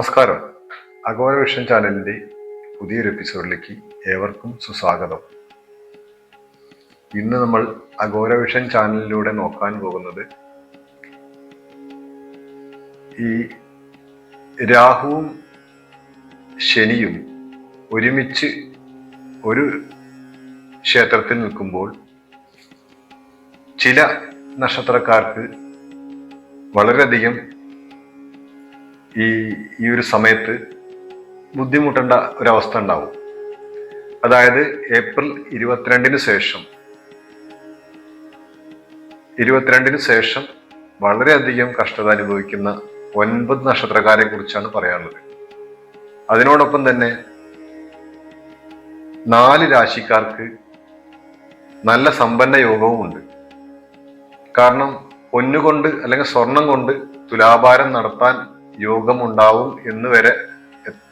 നമസ്കാരം. Agora vision ചാനലിന്റെ പുതിയൊരു എപ്പിസോഡിലേക്ക് ഏവർക്കും സുസ്വാഗതം. ഇന്ന് നമ്മൾ അഗോര വിഷൻ ചാനലിലൂടെ നോക്കാൻ പോകുന്നത് ഈ രാഹുവും ശനിയും ഒരുമിച്ച് ഒരു ക്ഷേത്രത്തിൽ നിൽക്കുമ്പോൾ ചില നക്ഷത്രക്കാർക്ക് വളരെയധികം ഈ ഈ ഒരു സമയത്ത് ബുദ്ധിമുട്ടേണ്ട ഒരവസ്ഥ ഉണ്ടാവും. അതായത് ഏപ്രിൽ ഇരുപത്തിരണ്ടിന് ശേഷം ഇരുപത്തിരണ്ടിന് ശേഷം വളരെയധികം കഷ്ടത അനുഭവിക്കുന്ന ഒൻപത് നക്ഷത്രക്കാരെ കുറിച്ചാണ് പറയാനുള്ളത്. അതിനോടൊപ്പം തന്നെ നാല് രാശിക്കാർക്ക് നല്ല സമ്പന്ന യോഗവും ഉണ്ട്. കാരണം പൊന്നുകൊണ്ട് അല്ലെങ്കിൽ സ്വർണം കൊണ്ട് തുലാഭാരം നടത്താൻ യോഗമുണ്ടാവും എന്ന് വരെ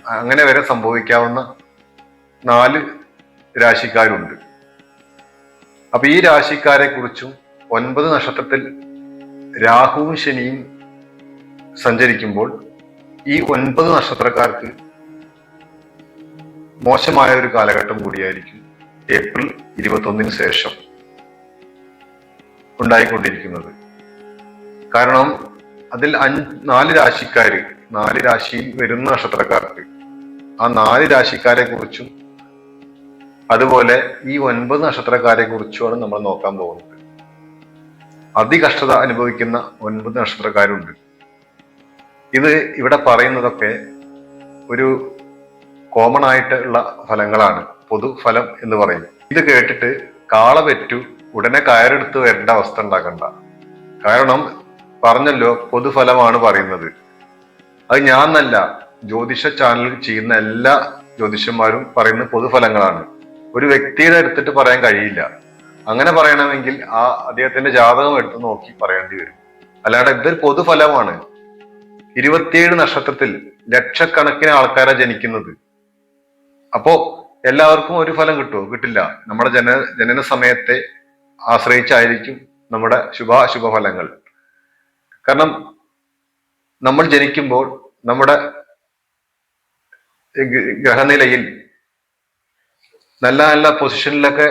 അങ്ങനെ വരെ സംഭവിക്കാവുന്ന നാല് രാശിക്കാരുണ്ട്. അപ്പൊ ഈ രാശിക്കാരെ കുറിച്ചും ഒൻപത് നക്ഷത്രത്തിൽ രാഹുവും ശനിയും സഞ്ചരിക്കുമ്പോൾ ഈ ഒൻപത് നക്ഷത്രക്കാർക്ക് മോശമായ ഒരു കാലഘട്ടം കൂടിയായിരിക്കും ഏപ്രിൽ ഇരുപത്തൊന്നിന് ശേഷം ഉണ്ടായിക്കൊണ്ടിരിക്കുന്നത്. കാരണം അതിൽ അഞ്ച് നാല് രാശിക്കാര് നാല് രാശിയിൽ വരുന്ന നക്ഷത്രക്കാർക്ക്. ആ നാല് രാശിക്കാരെ കുറിച്ചും അതുപോലെ ഈ ഒൻപത് നക്ഷത്രക്കാരെ കുറിച്ചുമാണ് നമ്മൾ നോക്കാൻ പോകുന്നത്. അതികഷ്ടത അനുഭവിക്കുന്ന ഒൻപത് നക്ഷത്രക്കാരുണ്ട്. ഇത് ഇവിടെ പറയുന്നതൊക്കെ ഒരു കോമൺ ആയിട്ടുള്ള ഫലങ്ങളാണ് പൊതുഫലം എന്ന് പറയും. ഇത് കേട്ടിട്ട് കാള പെറ്റു ഉടനെ കയറെടുത്ത് വരേണ്ട അവസ്ഥ ഉണ്ടാക്കണ്ട. കാരണം പറഞ്ഞല്ലോ പൊതുഫലമാണ് പറയുന്നത്. അത് ഞാൻ ജ്യോതിഷ ചാനൽ ചെയ്യുന്ന എല്ലാ ജ്യോതിഷന്മാരും പറയുന്ന പൊതുഫലങ്ങളാണ്. ഒരു വ്യക്തിയുടെ എടുത്തിട്ട് പറയാൻ കഴിയില്ല. അങ്ങനെ പറയണമെങ്കിൽ ആ അദ്ദേഹത്തിന്റെ ജാതകം എടുത്ത് നോക്കി പറയേണ്ടി വരും. അല്ലാണ്ട് ഇതൊരു പൊതുഫലമാണ്. ഇരുപത്തിയേഴ് നക്ഷത്രത്തിൽ ലക്ഷക്കണക്കിന് ആൾക്കാരാ ജനിക്കുന്നത്. അപ്പോ എല്ലാവർക്കും ഒരു ഫലം കിട്ടുമോ കിട്ടില്ല. നമ്മുടെ ജന ജനന സമയത്തെ ആശ്രയിച്ചായിരിക്കും നമ്മുടെ ശുഭാശുഭ ഫലങ്ങൾ കാരണം നമ്മൾ ജനിക്കുമ്പോൾ നമ്മുടെ ഗ്രഹനിലയിൽ നല്ല നല്ല പൊസിഷനിലൊക്കെ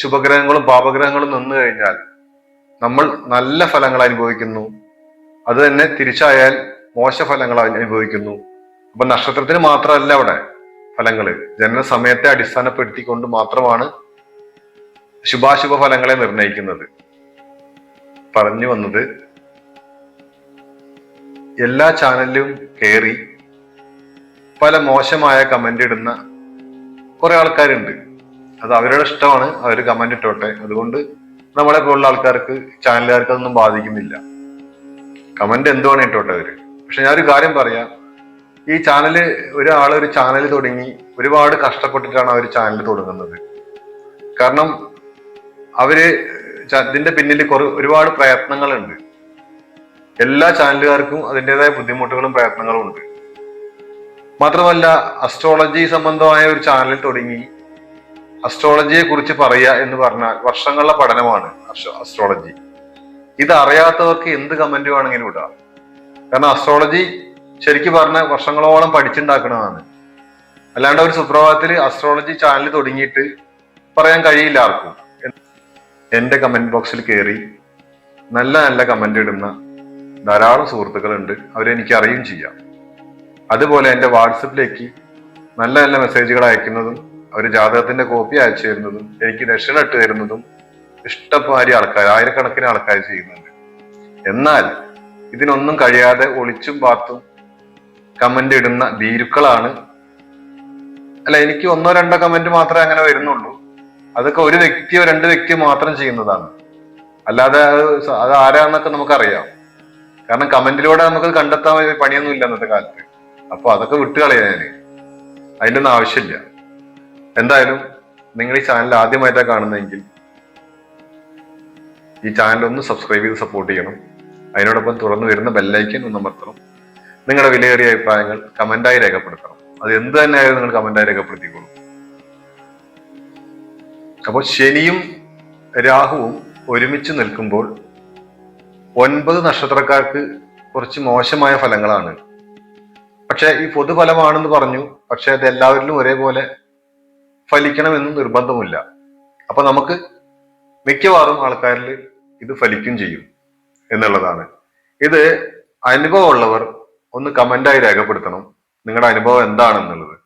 ശുഭഗ്രഹങ്ങളും പാപഗ്രഹങ്ങളും നിന്നു കഴിഞ്ഞാൽ നമ്മൾ നല്ല ഫലങ്ങൾ അനുഭവിക്കുന്നു. അത് തന്നെ തിരിച്ചായാൽ മോശഫലങ്ങൾ അനുഭവിക്കുന്നു. അപ്പൊ നക്ഷത്രത്തിന് മാത്രമല്ല അവിടെ ഫലങ്ങൾ. ജനന സമയത്തെ അടിസ്ഥാനപ്പെടുത്തിക്കൊണ്ട് മാത്രമാണ് ശുഭാശുഭ ഫലങ്ങളെ നിർണയിക്കുന്നത് പറഞ്ഞു വന്നത് എല്ലാ ചാനലിലും കയറി പല മോശമായ കമന്റ് ഇടുന്ന കുറെ ആൾക്കാരുണ്ട്. അത് അവരുടെ ഇഷ്ടമാണ്. അവർ കമന്റ് ഇട്ടോട്ടെ. അതുകൊണ്ട് നമ്മളെ പോലുള്ള ആൾക്കാർക്ക് ചാനലുകാർക്ക് അതൊന്നും ബാധിക്കുന്നില്ല. കമന്റ് എന്തുവാണ് ഇട്ടോട്ടെ അവർ. പക്ഷെ ഞാനൊരു കാര്യം പറയാം. ഈ ചാനൽ ഒരാൾ ഒരു ചാനൽ തുടങ്ങി ഒരുപാട് കഷ്ടപ്പെട്ടിട്ടാണ് അവർ ചാനൽ തുടങ്ങുന്നത്. കാരണം അവർ ഇതിന്റെ പിന്നിൽ കുറെ ഒരുപാട് പ്രയത്നങ്ങളുണ്ട്. എല്ലാ ചാനലുകാർക്കും അതിന്റെതായ ബുദ്ധിമുട്ടുകളും പ്രയത്നങ്ങളും ഉണ്ട്. മാത്രമല്ല അസ്ട്രോളജി സംബന്ധമായ ഒരു ചാനൽ തുടങ്ങി അസ്ട്രോളജിയെ കുറിച്ച് പറയുക എന്ന് പറഞ്ഞാൽ വർഷങ്ങളുടെ പഠനമാണ് അസ്ട്രോളജി ഇത് അറിയാത്തവർക്ക് എന്ത് കമന്റ് വേണമെങ്കിലും ഇടാം. കാരണം അസ്ട്രോളജി ശരിക്കും പറഞ്ഞ വർഷങ്ങളോളം പഠിച്ചുണ്ടാക്കുന്നതാണ്. അല്ലാണ്ട് ഒരു സുപ്രഭാതത്തിൽ അസ്ട്രോളജി ചാനൽ തുടങ്ങിയിട്ട് പറയാൻ കഴിയില്ല ആർക്കും. എന്റെ കമന്റ് ബോക്സിൽ കയറി നല്ല നല്ല കമന്റ് ഇടുന്ന ധാരാളം സുഹൃത്തുക്കളുണ്ട് അവരെനിക്ക് അറിയുകയും ചെയ്യാം. അതുപോലെ എന്റെ വാട്സപ്പിലേക്ക് നല്ല നല്ല മെസ്സേജുകൾ അയക്കുന്നതും അവർ ജാതകത്തിന്റെ കോപ്പി അയച്ചു തരുന്നതും എനിക്ക് ദക്ഷിണ ഇട്ട് തരുന്നതും ഇഷ്ടപ്പാരി ആൾക്കാർ ആയിരക്കണക്കിന് ആൾക്കാർ ചെയ്യുന്നുണ്ട്. എന്നാൽ ഇതിനൊന്നും കഴിയാതെ ഒളിച്ചും പാത്തും കമന്റ് ഇടുന്ന ഭീരുക്കളാണ്. അല്ല എനിക്ക് ഒന്നോ രണ്ടോ കമന്റ് മാത്രമേ അങ്ങനെ വരുന്നുള്ളൂ. അതൊക്കെ ഒരു വ്യക്തിയോ രണ്ട് വ്യക്തിയോ മാത്രം ചെയ്യുന്നതാണ്. അല്ലാതെ അത് അത് ആരാന്നൊക്കെ നമുക്കറിയാം. കാരണം കമന്റിലൂടെ നമുക്ക് കണ്ടെത്താൻ പണിയൊന്നും ഇല്ല അന്നത്തെ കാലത്ത്. അപ്പൊ അതൊക്കെ വിട്ടുകളയാ ഞാൻ. അതിന്റെ ഒന്നും ആവശ്യമില്ല. എന്തായാലും നിങ്ങൾ ഈ ചാനൽ ആദ്യമായിട്ടാണ് കാണുന്നതെങ്കിൽ ഈ ചാനൽ ഒന്ന് സബ്സ്ക്രൈബ് ചെയ്ത് സപ്പോർട്ട് ചെയ്യണം. അതിനോടൊപ്പം തുറന്നു വരുന്ന ബെല്ലൈക്കൻ ഒന്ന് അമർത്തണം. നിങ്ങളുടെ വിലയേറിയ അഭിപ്രായങ്ങൾ കമന്റായി രേഖപ്പെടുത്തണം. അത് എന്ത് തന്നെയായാലും നിങ്ങൾ കമന്റായി രേഖപ്പെടുത്തിക്കോളൂ. അപ്പോൾ ശനിയും രാഹുവും ഒരുമിച്ച് നിൽക്കുമ്പോൾ ഒൻപത് നക്ഷത്രക്കാർക്ക് കുറച്ച് മോശമായ ഫലങ്ങളാണ്. പക്ഷെ ഈ പൊതുഫലമാണെന്ന് പറഞ്ഞു പക്ഷെ അത് എല്ലാവരിലും ഒരേപോലെ ഫലിക്കണമെന്ന് നിർബന്ധമില്ല. അപ്പൊ നമുക്ക് മിക്കവാറും ആൾക്കാരിൽ ഇത് ഫലിക്കും ചെയ്യും എന്നുള്ളതാണ്. ഇത് അനുഭവമുള്ളവർ ഒന്ന് കമന്റായി രേഖപ്പെടുത്തണം നിങ്ങളുടെ അനുഭവം എന്താണെന്നുള്ളത്.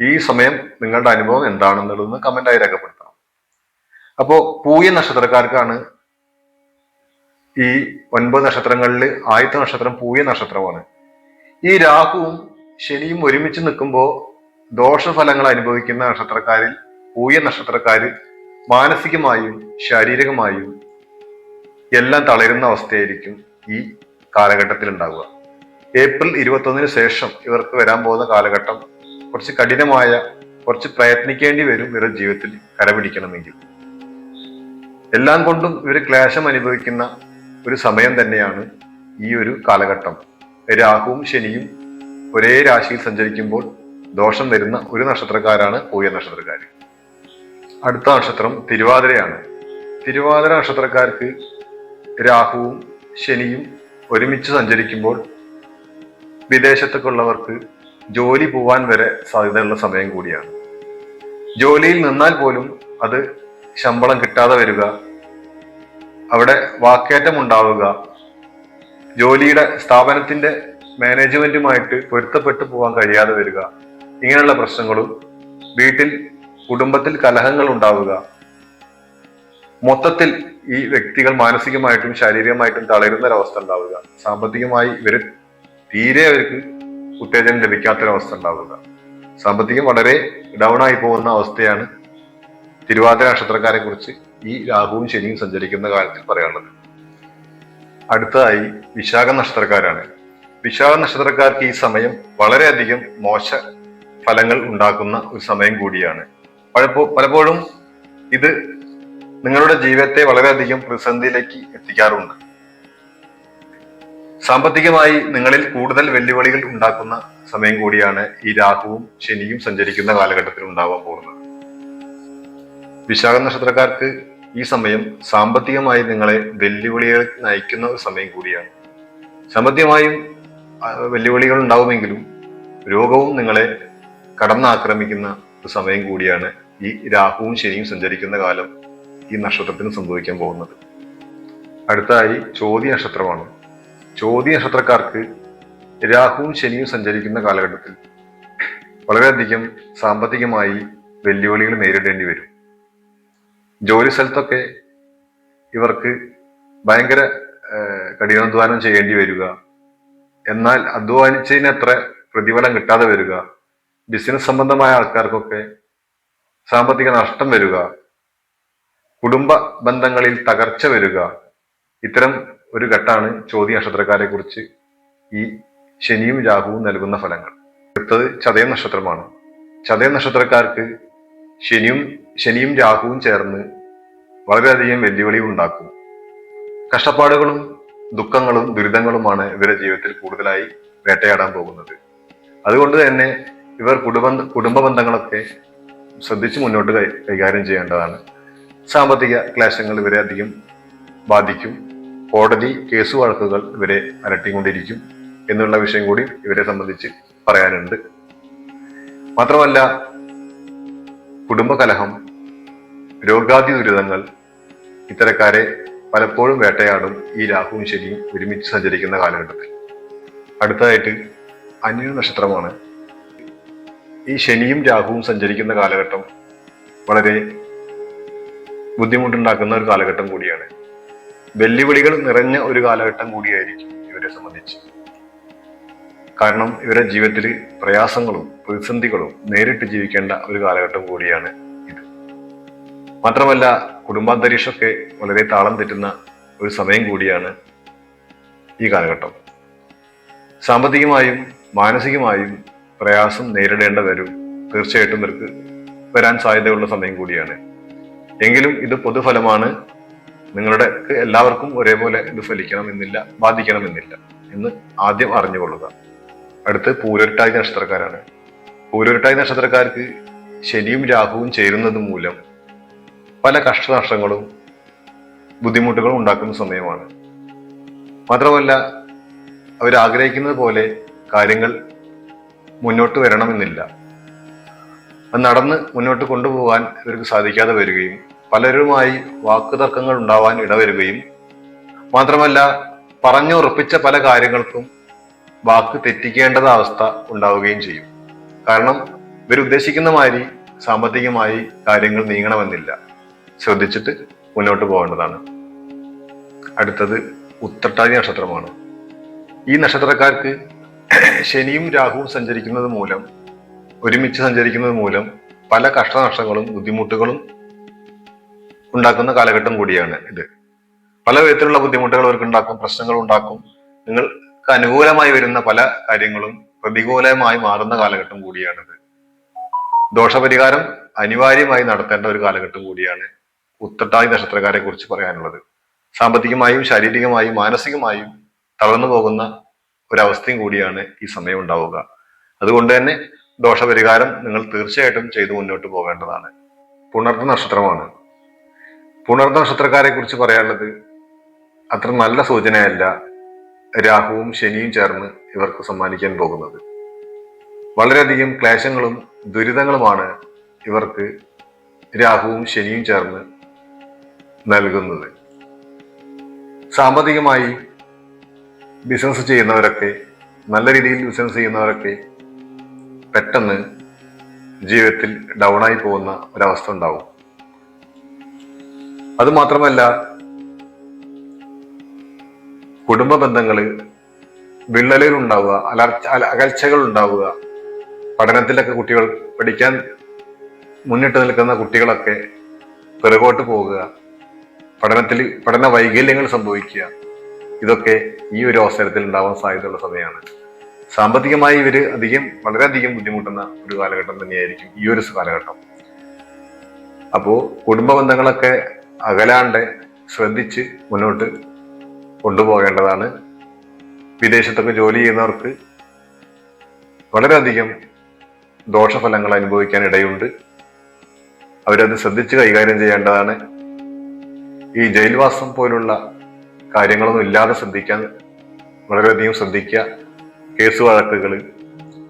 ഈ സമയം നിങ്ങളുടെ അനുഭവം എന്താണെന്നുള്ളത് കമന്റായി രേഖപ്പെടുത്തണം. അപ്പോ പൂയ നക്ഷത്രക്കാർക്കാണ് ഈ ഒൻപത് നക്ഷത്രങ്ങളിൽ ആദ്യത്തെ നക്ഷത്രം പൂയ നക്ഷത്രമാണ്. ഈ രാഹുവും ശനിയും ഒരുമിച്ച് നിൽക്കുമ്പോൾ ദോഷഫലങ്ങൾ അനുഭവിക്കുന്ന നക്ഷത്രക്കാരിൽ പൂയ നക്ഷത്രക്കാർ മാനസികമായും ശാരീരികമായും എല്ലാം തളരുന്ന അവസ്ഥയായിരിക്കും ഈ കാലഘട്ടത്തിൽ ഉണ്ടാവുക. ഏപ്രിൽ ഇരുപത്തൊന്നിന് ശേഷം ഇവർക്ക് വരാൻ പോകുന്ന കാലഘട്ടം കുറച്ച് കഠിനമായ കുറച്ച് പ്രയത്നിക്കേണ്ടി വരും ഇവരുടെ ജീവിതത്തിൽ കരപിടിക്കണമെങ്കിൽ. എല്ലാം കൊണ്ടും ഇവർ ക്ലേശം അനുഭവിക്കുന്ന ഒരു സമയം തന്നെയാണ് ഈ ഒരു കാലഘട്ടം. രാഹുവും ശനിയും ഒരേ രാശിയിൽ സഞ്ചരിക്കുമ്പോൾ ദോഷം വരുന്ന ഒരു നക്ഷത്രക്കാരാണ് പൂയ നക്ഷത്രക്കാർ. അടുത്ത നക്ഷത്രം തിരുവാതിരയാണ്. തിരുവാതിര നക്ഷത്രക്കാർക്ക് രാഹുവും ശനിയും ഒരുമിച്ച് സഞ്ചരിക്കുമ്പോൾ വിദേശത്തേക്കുള്ളവർക്ക് ജോലി പോവാൻ വരെ സാധ്യതയുള്ള സമയം കൂടിയാണ്. ജോലിയിൽ നിന്നാൽ പോലും അത് ശമ്പളം കിട്ടാതെ വരിക അവിടെ വാക്കേറ്റം ഉണ്ടാവുക ജോലിയുടെ സ്ഥാപനത്തിന്റെ മാനേജ്മെന്റുമായിട്ട് പൊരുത്തപ്പെട്ടു പോകാൻ കഴിയാതെ വരിക. ഇങ്ങനെയുള്ള പ്രശ്നങ്ങളും വീട്ടിൽ കുടുംബത്തിൽ കലഹങ്ങൾ ഉണ്ടാവുക മൊത്തത്തിൽ ഈ വ്യക്തികൾ മാനസികമായിട്ടും ശാരീരികമായിട്ടും തളരുന്ന ഒരവസ്ഥ ഉണ്ടാവുക. സാമ്പത്തികമായി ഇവർ തീരെ അവർക്ക് ഉത്തേജനം ലഭിക്കാത്തൊരവസ്ഥ ഉണ്ടാവുക സാമ്പത്തികം വളരെ ഡൗൺ ആയി പോകുന്ന അവസ്ഥയാണ് തിരുവാതിര നക്ഷത്രക്കാരെ കുറിച്ച് ഈ രാഹുവും ശനിയും സഞ്ചരിക്കുന്ന കാര്യത്തിൽ പറയാനുള്ളത്. അടുത്തതായി വിശാഖ നക്ഷത്രക്കാരാണ്. വിശാഖ നക്ഷത്രക്കാർക്ക് ഈ സമയം വളരെയധികം മോശ ഫലങ്ങൾ ഉണ്ടാക്കുന്ന ഒരു സമയം കൂടിയാണ്. പലപ്പോ പലപ്പോഴും ഇത് നിങ്ങളുടെ ജീവിതത്തെ വളരെയധികം പ്രതിസന്ധിയിലേക്ക് എത്തിക്കാറുണ്ട്. സാമ്പത്തികമായി നിങ്ങളിൽ കൂടുതൽ വെല്ലുവിളികൾ ഉണ്ടാക്കുന്ന സമയം കൂടിയാണ് ഈ രാഹുവും ശനിയും സഞ്ചരിക്കുന്ന കാലഘട്ടത്തിൽ ഉണ്ടാവാൻ പോകുന്നത്. വിശാഖ നക്ഷത്രക്കാർക്ക് ഈ സമയം സാമ്പത്തികമായി നിങ്ങളെ വെല്ലുവിളികൾ നയിക്കുന്ന ഒരു സമയം കൂടിയാണ്. സാമ്പത്തികമായും വെല്ലുവിളികൾ ഉണ്ടാവുമെങ്കിലും രോഗവും നിങ്ങളെ കടന്നാക്രമിക്കുന്ന ഒരു സമയം കൂടിയാണ് ഈ രാഹുവും ശനിയും സഞ്ചരിക്കുന്ന കാലം ഈ നക്ഷത്രത്തിന് സംഭവിക്കാൻ പോകുന്നത്. അടുത്തതായി ചോതി നക്ഷത്രമാണ്. ചോതി നക്ഷത്രക്കാർക്ക് രാഹുവും ശനിയും സഞ്ചരിക്കുന്ന കാലഘട്ടത്തിൽ വളരെയധികം സാമ്പത്തികമായി വെല്ലുവിളികൾ നേരിടേണ്ടി വരും. ജോലി സ്ഥലത്തൊക്കെ ഇവർക്ക് ഭയങ്കര കഠിനാധ്വാനം ചെയ്യേണ്ടി വരിക. എന്നാൽ അധ്വാനിച്ചതിന് അത്ര പ്രതിഫലം കിട്ടാതെ വരിക. ബിസിനസ് സംബന്ധമായ ആൾക്കാർക്കൊക്കെ സാമ്പത്തിക നഷ്ടം വരിക. കുടുംബ ബന്ധങ്ങളിൽ തകർച്ച വരിക. ഇത്തരം ഒരു ഘട്ടാണ് ചോദ്യ നക്ഷത്രക്കാരെ കുറിച്ച് ഈ ശനിയും രാഹുവും നൽകുന്ന ഫലങ്ങൾ. അടുത്തത് ചതയ നക്ഷത്രമാണ്. ചതയ നക്ഷത്രക്കാർക്ക് ശനിയും ശനിയും രാഹുവും ചേർന്ന് വളരെയധികം വെല്ലുവിളി ഉണ്ടാക്കും. കഷ്ടപ്പാടുകളും ദുഃഖങ്ങളും ദുരിതങ്ങളുമാണ് ഇവരുടെ ജീവിതത്തിൽ കൂടുതലായി വേട്ടയാടാൻ പോകുന്നത്. അതുകൊണ്ട് തന്നെ ഇവർ കുടുംബ കുടുംബ ബന്ധങ്ങളൊക്കെ ശ്രദ്ധിച്ച് മുന്നോട്ട് കൈകാര്യം ചെയ്യേണ്ടതാണ്. സാമ്പത്തിക ക്ലേശങ്ങൾ ഇവരെ അധികം ബാധിക്കും. കോടതി കേസ് വഴക്കുകൾ ഇവരെ അലട്ടിക്കൊണ്ടിരിക്കും എന്നുള്ള വിഷയം കൂടി ഇവരെ സംബന്ധിച്ച് പറയാനുണ്ട്. മാത്രമല്ല കുടുംബകലഹം രോഗാതി ദുരിതങ്ങൾ ഇത്തരക്കാരെ പലപ്പോഴും വേട്ടയാടും ഈ രാഹുവും ശനിയും ഒരുമിച്ച് സഞ്ചരിക്കുന്ന കാലഘട്ടത്തിൽ. അടുത്തതായിട്ട് അന്യ നക്ഷത്രമാണ്. ഈ ശനിയും രാഹുവും സഞ്ചരിക്കുന്ന കാലഘട്ടം വളരെ ബുദ്ധിമുട്ടുണ്ടാക്കുന്ന ഒരു കാലഘട്ടം കൂടിയാണ്. വെല്ലുവിളികൾ നിറഞ്ഞ ഒരു കാലഘട്ടം കൂടിയായിരിക്കും ഇവരെ സംബന്ധിച്ച്. കാരണം ഇവരുടെ ജീവിതത്തിൽ പ്രയാസങ്ങളും പ്രതിസന്ധികളും നേരിട്ട് ജീവിക്കേണ്ട ഒരു കാലഘട്ടം കൂടിയാണ് മാത്രമല്ല കുടുംബാന്തരീക്ഷമൊക്കെ വളരെ താളം തെറ്റുന്ന ഒരു സമയം കൂടിയാണ് ഈ കാലഘട്ടം. സാമ്പത്തികമായും മാനസികമായും പ്രയാസം നേരിടേണ്ട വരും. തീർച്ചയായിട്ടും ഇവർക്ക് വരാൻ സാധ്യതയുള്ള സമയം കൂടിയാണ്. എങ്കിലും ഇത് പൊതുഫലമാണ്. നിങ്ങളുടെ എല്ലാവർക്കും ഒരേപോലെ ഇത് ഫലിക്കണമെന്നില്ല ബാധിക്കണമെന്നില്ല എന്ന് ആദ്യം അറിഞ്ഞുകൊള്ളുക. അടുത്ത് പൂരൊരുട്ടായി നക്ഷത്രക്കാരാണ്. പൂരൊരുട്ടായി നക്ഷത്രക്കാർക്ക് ശനിയും രാഹുവും ചേരുന്നത് മൂലം പല കഷ്ടനഷ്ടങ്ങളും ബുദ്ധിമുട്ടുകളും ഉണ്ടാക്കുന്ന സമയമാണ്. മാത്രമല്ല അവരാഗ്രഹിക്കുന്നത് പോലെ കാര്യങ്ങൾ മുന്നോട്ട് വരണമെന്നില്ല. അത് നടന്ന് മുന്നോട്ട് കൊണ്ടുപോകാൻ ഇവർക്ക് സാധിക്കാതെ വരികയും പലരുമായി വാക്കുതർക്കങ്ങൾ ഉണ്ടാവാൻ ഇടവരുകയും മാത്രമല്ല പറഞ്ഞു പറഞ്ഞുറപ്പിച്ച പല കാര്യങ്ങൾക്കും വാക്ക് തെറ്റിക്കേണ്ടത് അവസ്ഥ ഉണ്ടാവുകയും ചെയ്യും. കാരണം ഇവരുദ്ദേശിക്കുന്ന മാതിരി സാമ്പത്തികമായി കാര്യങ്ങൾ നീങ്ങണമെന്നില്ല. ശ്രദ്ധിച്ചിട്ട് മുന്നോട്ട് പോകേണ്ടതാണ്. അടുത്തത് ഉത്തട്ടാതി നക്ഷത്രമാണ്. ഈ നക്ഷത്രക്കാർക്ക് ശനിയും രാഹുവും സഞ്ചരിക്കുന്നത് മൂലം ഒരുമിച്ച് സഞ്ചരിക്കുന്നത് മൂലം പല കഷ്ടനഷ്ടങ്ങളും ബുദ്ധിമുട്ടുകളും ഉണ്ടാക്കുന്ന കാലഘട്ടം കൂടിയാണ് ഇത്. പല വിധത്തിലുള്ള ബുദ്ധിമുട്ടുകൾ അവർക്ക് ഉണ്ടാക്കും പ്രശ്നങ്ങൾ ഉണ്ടാക്കും. നിങ്ങൾക്ക് അനുകൂലമായി വരുന്ന പല കാര്യങ്ങളും പ്രതികൂലമായി മാറുന്ന കാലഘട്ടം കൂടിയാണിത്. ദോഷപരിഹാരം അനിവാര്യമായി നടത്തേണ്ട ഒരു കാലഘട്ടം കൂടിയാണ് ഉത്തട്ടാതി നക്ഷത്രക്കാരെ കുറിച്ച് പറയാനുള്ളത്. സാമ്പത്തികമായും ശാരീരികമായും മാനസികമായും തളർന്നു പോകുന്ന ഒരവസ്ഥയും കൂടിയാണ് ഈ സമയം ഉണ്ടാവുക. അതുകൊണ്ട് തന്നെ ദോഷപരിഹാരം നിങ്ങൾ തീർച്ചയായിട്ടും ചെയ്തു മുന്നോട്ട് പോകേണ്ടതാണ്. പുണർന്ന നക്ഷത്രമാണ്. പുണർന്ന നക്ഷത്രക്കാരെ കുറിച്ച് പറയാനുള്ളത് അത്ര നല്ല സൂചനയല്ല രാഹുവും ശനിയും ചേർന്ന് ഇവർക്ക് സമ്മാനിക്കാൻ പോകുന്നത്. വളരെയധികം ക്ലേശങ്ങളും ദുരിതങ്ങളുമാണ് ഇവർക്ക് രാഹുവും ശനിയും ചേർന്ന് നൽകുന്നത്. സാമ്പത്തികമായി ബിസിനസ് ചെയ്യുന്നവരൊക്കെ നല്ല രീതിയിൽ ബിസിനസ് ചെയ്യുന്നവരൊക്കെ പെട്ടെന്ന് ജീവിതത്തിൽ ഡൗണായി പോകുന്ന ഒരവസ്ഥ ഉണ്ടാവും. അതുമാത്രമല്ല കുടുംബ ബന്ധങ്ങൾ വിള്ളലുകൾ ഉണ്ടാവുക അലർച്ച അകൽച്ചകൾ ഉണ്ടാവുക പഠനത്തിലൊക്കെ കുട്ടികൾ പഠിക്കാൻ മുന്നിട്ട് നിൽക്കുന്ന കുട്ടികളൊക്കെ പിറകോട്ട് പോകുക പഠനത്തിൽ പഠന വൈകല്യങ്ങൾ സംഭവിക്കുക. ഇതൊക്കെ ഈ ഒരു അവസരത്തിൽ ഉണ്ടാവാൻ സാധ്യതയുള്ള സമയമാണ്. സാമ്പത്തികമായി ഇവർ അധികം വളരെയധികം ബുദ്ധിമുട്ടുന്ന ഒരു കാലഘട്ടം തന്നെയായിരിക്കും ഈ ഒരു കാലഘട്ടം. അപ്പോൾ കുടുംബ ബന്ധങ്ങളൊക്കെ അകലാണ്ട് ശ്രദ്ധിച്ച് മുന്നോട്ട് കൊണ്ടുപോകേണ്ടതാണ്. വിദേശത്തൊക്കെ ജോലി ചെയ്യുന്നവർക്ക് വളരെയധികം ദോഷഫലങ്ങൾ അനുഭവിക്കാൻ ഇടയുണ്ട്. അവരത് ശ്രദ്ധിച്ച് കൈകാര്യം ചെയ്യേണ്ടതാണ്. ഈ ജയിൽവാസം പോലുള്ള കാര്യങ്ങളൊന്നും ഇല്ലാതെ ശ്രദ്ധിക്കാൻ വളരെയധികം ശ്രദ്ധിക്കുക കേസ് വഴക്കുകൾ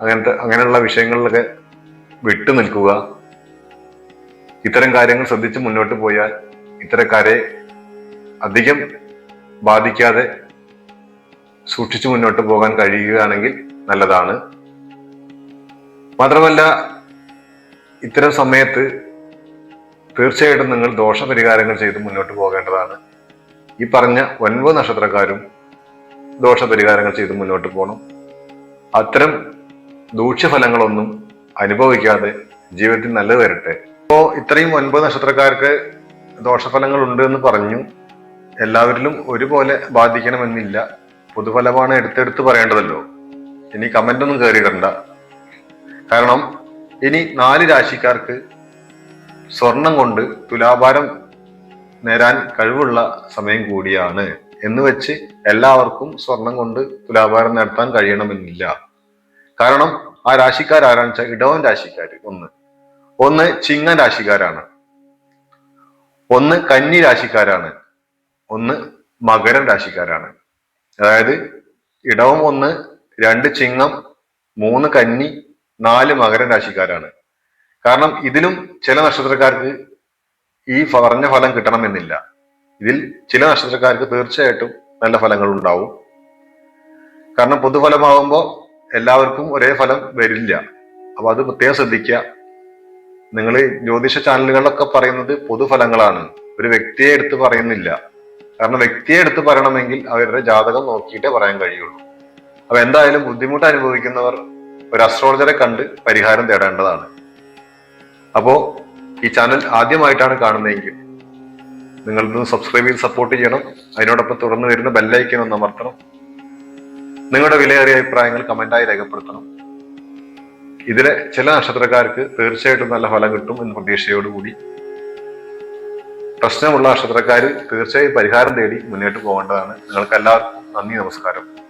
അങ്ങനത്തെ അങ്ങനെയുള്ള വിഷയങ്ങളിലൊക്കെ വിട്ടു നിൽക്കുക. ഇത്തരം കാര്യങ്ങൾ ശ്രദ്ധിച്ച് മുന്നോട്ട് പോയാൽ ഇത്തരക്കാരെ അധികം ബാധിക്കാതെ സൂക്ഷിച്ചു മുന്നോട്ട് പോകാൻ കഴിയുകയാണെങ്കിൽ നല്ലതാണ്. മാത്രമല്ല ഇത്തരം സമയത്ത് തീർച്ചയായിട്ടും നിങ്ങൾ ദോഷപരിഹാരങ്ങൾ ചെയ്ത് മുന്നോട്ട് പോകേണ്ടതാണ്. ഈ പറഞ്ഞ ഒൻപത് നക്ഷത്രക്കാരും ദോഷപരിഹാരങ്ങൾ ചെയ്ത് മുന്നോട്ട് പോകണം അത്തരം ദൂഷ്യഫലങ്ങളൊന്നും അനുഭവിക്കാതെ ജീവിതത്തിൽ നല്ലത് വരട്ടെ. ഇപ്പോൾ ഇത്രയും ഒൻപത് നക്ഷത്രക്കാർക്ക് ദോഷഫലങ്ങൾ ഉണ്ട് എന്ന് പറഞ്ഞു. എല്ലാവരിലും ഒരുപോലെ ബാധിക്കണമെന്നില്ല. പൊതുഫലമാണ് എടുത്തെടുത്ത് പറയേണ്ടതല്ലോ. ഇനി കമന്റ് ഒന്നും കയറിയിടണ്ട കാരണം ഇനി നാല് രാശിക്കാർക്ക് സ്വർണം കൊണ്ട് തുലാഭാരം നേരാൻ കഴിവുള്ള സമയം കൂടിയാണ് എന്ന് വെച്ച് എല്ലാവർക്കും സ്വർണം കൊണ്ട് തുലാഭാരം നടത്താൻ കഴിയണമെന്നില്ല. കാരണം ആ രാശിക്കാർ ആരാണെന്ന് വെച്ചാൽ ഇടവൻ രാശിക്കാർ ഒന്ന്. ഒന്ന് ചിങ്ങൻ രാശിക്കാരാണ്. ഒന്ന് കന്നി രാശിക്കാരാണ്. ഒന്ന് മകരം രാശിക്കാരാണ്. അതായത് ഇടവം ഒന്ന് രണ്ട് ചിങ്ങം മൂന്ന് കന്നി നാല് മകരം രാശിക്കാരാണ്. കാരണം ഇതിലും ചില നക്ഷത്രക്കാർക്ക് ഈ പറഞ്ഞ ഫലം കിട്ടണമെന്നില്ല. ഇതിൽ ചില നക്ഷത്രക്കാർക്ക് തീർച്ചയായിട്ടും നല്ല ഫലങ്ങൾ ഉണ്ടാവും. കാരണം പൊതുഫലമാകുമ്പോൾ എല്ലാവർക്കും ഒരേ ഫലം വരില്ല. അപ്പൊ അത് പ്രത്യേകം ശ്രദ്ധിക്കുക. നിങ്ങൾ ജ്യോതിഷ ചാനലുകളിലൊക്കെ പറയുന്നത് പൊതുഫലങ്ങളാണ്. ഒരു വ്യക്തിയെ എടുത്ത് പറയുന്നില്ല. കാരണം വ്യക്തിയെ എടുത്ത് പറയണമെങ്കിൽ അവരുടെ ജാതകം നോക്കിയിട്ടേ പറയാൻ കഴിയുള്ളൂ. അപ്പൊ എന്തായാലും ബുദ്ധിമുട്ട് അനുഭവിക്കുന്നവർ ഒരു അസ്ട്രോളജറെ കണ്ട് പരിഹാരം തേടേണ്ടതാണ്. അപ്പോ ഈ ചാനൽ ആദ്യമായിട്ടാണ് കാണുന്നതെങ്കിൽ നിങ്ങളിന്ന് സബ്സ്ക്രൈബ് ചെയ്ത് സപ്പോർട്ട് ചെയ്യണം. അതിനോടൊപ്പം തുറന്നു വരുന്ന ബെല്ലൈക്കൻ ഒന്ന് അമർത്തണം. നിങ്ങളുടെ വിലയേറിയ അഭിപ്രായങ്ങൾ കമന്റായി രേഖപ്പെടുത്തണം. ഇതിലെ ചില നക്ഷത്രക്കാർക്ക് തീർച്ചയായിട്ടും നല്ല ഫലം കിട്ടും എന്ന പ്രതീക്ഷയോടുകൂടി. പ്രശ്നമുള്ള നക്ഷത്രക്കാർ തീർച്ചയായും പരിഹാരം തേടി മുന്നോട്ട് പോകേണ്ടതാണ്. നിങ്ങൾക്ക് എല്ലാവർക്കും നന്ദി നമസ്കാരം.